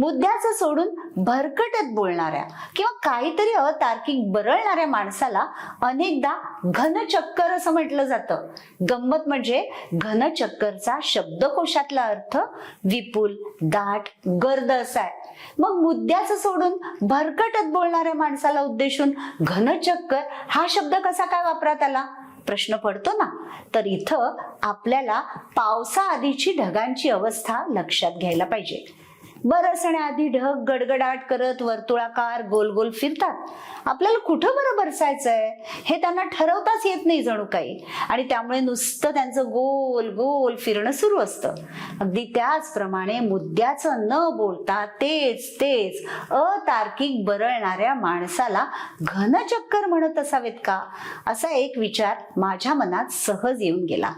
मुद्द्याचं सोडून भरकटत बोलणाऱ्या किंवा काहीतरी अतार्किक बरळणाऱ्या माणसाला अनेकदा घनचक्कर असं म्हटलं जातं. गंमत म्हणजे घनचक्करचा शब्दकोशातला अर्थ विपुल दाट गर्द असा आहे. मग मुद्द्याचं सोडून भरकटत बोलणाऱ्या माणसाला उद्देशून घनचक्कर हा शब्द कसा काय वापरात आला? प्रश्न पडतो ना. तर इथं आपल्याला पावसाआधीची ढगांची अवस्था लक्षात घ्यायला पाहिजे. बरसण्याआधी ढग गडगडाट करत वर्तुळाकार गोल गोल फिरतात. आपल्याला कुठं बरं बरसायचंय? हे त्यांना ठरवताच येत नाही जणू काही. आणि त्यामुळे नुसतं त्यांचं गोल गोल फिरणं सुरू असतं. अगदी त्याचप्रमाणे मुद्द्याचं न बोलता तेच तेच अतार्किक बरळणाऱ्या माणसाला घनचक्कर म्हणत असावेत का? असा एक विचार माझ्या मनात सहज येऊन गेला.